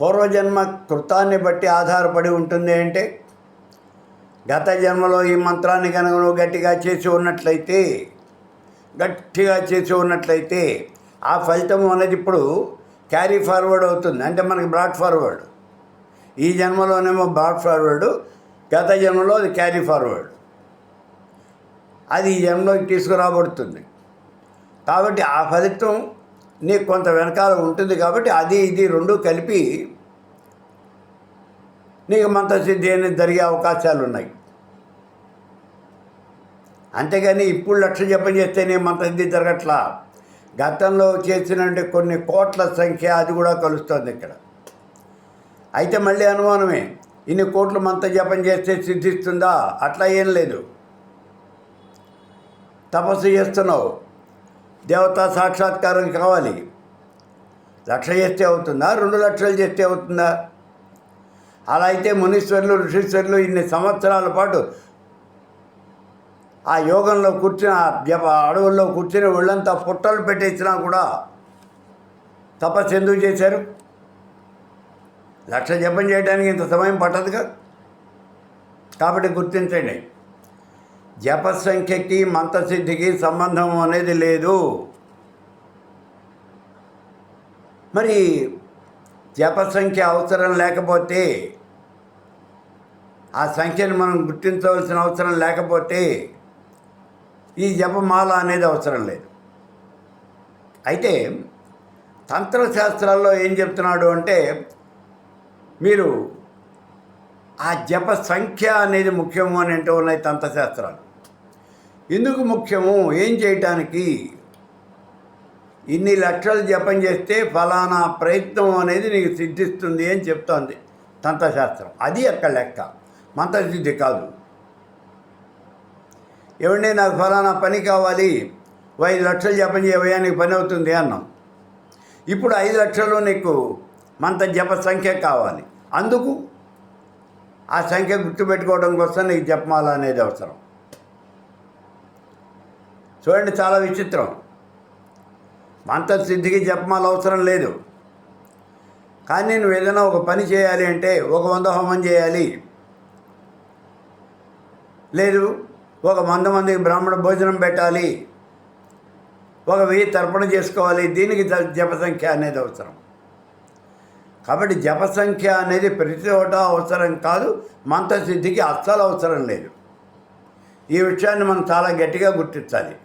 పూర్వజన్మ కృతాన్ని బట్టి ఆధారపడి ఉంటుంది అంటే గత జన్మలో ఈ మంత్రాన్ని కనుక నువ్వు గట్టిగా చేసి ఉన్నట్లయితే గట్టిగా చేసి ఉన్నట్లయితే ఆ ఫలితం అనేది ఇప్పుడు క్యారీ ఫార్వర్డ్ అవుతుంది. అంటే మనకి బ్రాడ్ ఫార్వర్డ్. ఈ జన్మలోనేమో బ్రాడ్ ఫార్వర్డ్. గత జన్మలో అది క్యారీ ఫార్వర్డ్. అది ఈ జన్మలోకి తీసుకురాబడుతుంది. కాబట్టి ఆ ఫలితం నీకు కొంత వెనకాల ఉంటుంది కాబట్టి అది ఇది రెండు కలిపి నీకు మంత్రసిద్ధి అనేది జరిగే అవకాశాలు ఉన్నాయి. అంతేగాని ఇప్పుడు లక్ష జపం చేస్తేనే మంత్రసిద్ధి జరగట్లా. గతంలో చేసిన కొన్ని కోట్ల సంఖ్య అది కూడా కలుస్తుంది ఇక్కడ. అయితే మళ్ళీ అనుమానమే ఇన్ని కోట్లు మంత్ర జపం చేస్తే సిద్ధిస్తుందా? అట్లా ఏం లేదు. తపస్సు చేస్తున్నావు. దేవతా సాక్షాత్కారం కావాలి. లక్ష చేస్తే అవుతుందా? రెండు లక్షలు చేస్తే అవుతుందా? అలా అయితే మునీశ్వరులు ఋషీశ్వరులు ఇన్ని సంవత్సరాల పాటు ఆ యోగంలో కూర్చుని ఆ జప అడవుల్లో కూర్చుని ఒళ్ళంతా పుట్టలు పెట్టేసినా కూడా తపస్సు ఎందుకు చేశారు? లక్ష జపం చేయడానికి ఇంత సమయం పట్టదుగా కాబట్టి గుర్తించండి. జప సంఖ్యకి మంత్రసిద్ధికి సంబంధం అనేది లేదు. మరి జప సంఖ్య అవసరం లేకపోతే ఆ సంఖ్యను మనం గుర్తించవలసిన అవసరం లేకపోతే ఈ జపమాల అనేది అవసరం లేదు. అయితే తంత్రశాస్త్రాల్లో ఏం చెప్తున్నాడు అంటే మీరు ఆ జప సంఖ్య అనేది ముఖ్యము అని అంటూ ఉన్నాయి తంత్రశాస్త్రాలు. ఎందుకు ముఖ్యము? ఏం చేయటానికి? ఇన్ని లక్షలు జపం చేస్తే ఫలానా ప్రయత్నం అనేది నీకు సిద్ధిస్తుంది అని చెప్తోంది తంత్రశాస్త్రం. అది అక్కడ లెక్క. మంత్రసిద్ధి కాదు. ఏమండి నాకు ఫలానా పని కావాలి? ఐదు లక్షలు జపం చేయవయ్యా నీకు పని అవుతుంది అన్నాం. ఇప్పుడు ఐదు లక్షలు నీకు మంత జప సంఖ్య కావాలి. అందుకు ఆ సంఖ్య గుర్తుపెట్టుకోవడం కోసం నీకు జపమాల అనేది అవసరం. చూడండి చాలా విచిత్రం. మంత్రసిద్ధికి జపమాల అవసరం లేదు. కానీ నేను ఏదైనా ఒక పని చేయాలి అంటే ఒక వంద హోమం చేయాలి. లేదు ఒక వంద మందికి బ్రాహ్మణ భోజనం పెట్టాలి. ఒక వెయ్యి తర్పణ చేసుకోవాలి. దీనికి జప సంఖ్య అనేది అవసరం. కాబట్టి జప సంఖ్య అనేది ప్రతి చోట అవసరం కాదు మంత్రసిద్ధికి అస్సలు అవసరం లేదు. ఈ విషయాన్ని మనం చాలా గట్టిగా గుర్తించాలి.